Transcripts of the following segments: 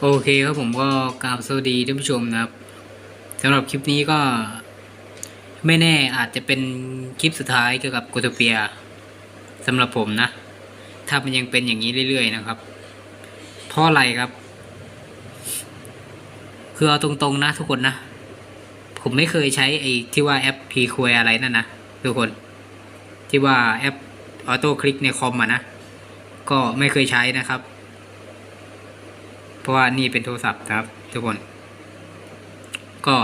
โอเคครับผมก็กราบสวัสดีท่านผู้ชมนะครับสำหรับคลิปนี้ก็ ไม่แน่อาจจะเป็นคลิปสุดท้ายเกี่ยวกับโกโตเปียสำหรับผมนะ ถ้ามันยังเป็นอย่างนี้เรื่อยๆนะครับ เพราะอะไรครับ คือเอาตรงๆนะทุกคนนะ ผมไม่เคยใช้ไอ้ที่ว่าแอป p q u a r อะไรนั่นนะทุกคน ที่ว่าแอปออโต้คลิกในคอมอะนะ ก็ไม่เคยใช้นะครับ เพราะว่านี่เป็นโทรศัพท์ครับ ทุกคน ก็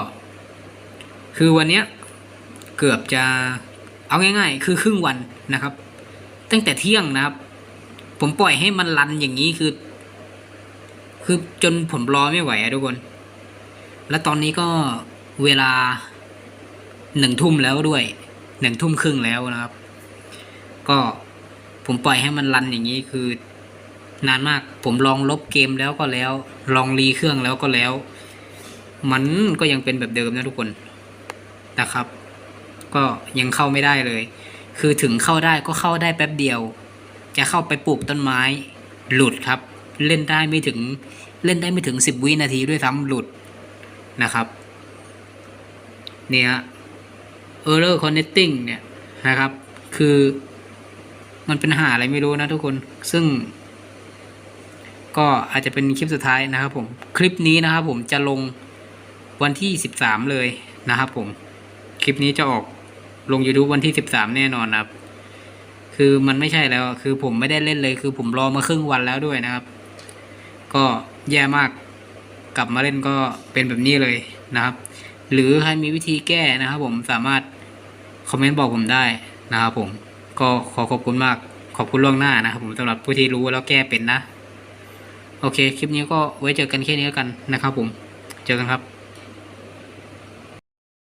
คือวันเนี้ยเกือบจะเอาง่ายๆ คือครึ่งวันนะครับ ตั้งแต่เที่ยงนะครับ ผมปล่อยให้มันรันอย่างนี้คือ คือจนผมรอไม่ไหวอะทุกคน แล้วตอนนี้ก็เวลาหนึ่งทุ่มแล้วด้วยหนึ่งทุ่มครึ่งแล้วนะครับ ก็ผมปล่อยให้มันรันอย่างนี้คือ นานมากผมลองลบเกมแล้วก็แล้ว ลองรีเครื่องแล้วก็แล้ว มันก็ยังเป็นแบบเดิมนะทุกคนนะครับ ก็ยังเข้าไม่ได้เลย คือถึงเข้าได้ก็เข้าได้แป๊บเดียว จะเข้าไปปลูกต้นไม้ หลุดครับ เล่นได้ไม่ถึงเล่นได้ไม่ถึงสิบวินาทีด้วยซ้ำหลุดนะครับ เนี่ย error connecting เนี่ยนะครับ คือมันเป็นหาอะไรไม่รู้นะทุกคนซึ่ง ก็อาจจะเป็นคลิปสุดท้ายนะครับผมคลิปนี้นะครับผมจะลงวันที่สิบสามเลยนะครับผมคลิปนี้จะออกลง YouTube วันที่สิบสามแน่นอนนะครับ คือมันไม่ใช่แล้วคือผมไม่ได้เล่นเลย คือผมรอมาครึ่งวันแล้วด้วยนะครับ ก็แย่มากกลับมาเล่นก็เป็นแบบนี้เลยนะครับ หรือใครมีวิธีแก้นะครับ ผมสามารถคอมเมนต์บอกผมได้นะครับผมก็ขอขอบคุณมากขอบคุณล่วงหน้านะครับผมสำหรับผู้ที่รู้แล้วแก้เป็นนะ โอเค คลิปนี้ก็ไว้เจอกันแค่นี้แล้วกันนะครับผม เจอกันครับ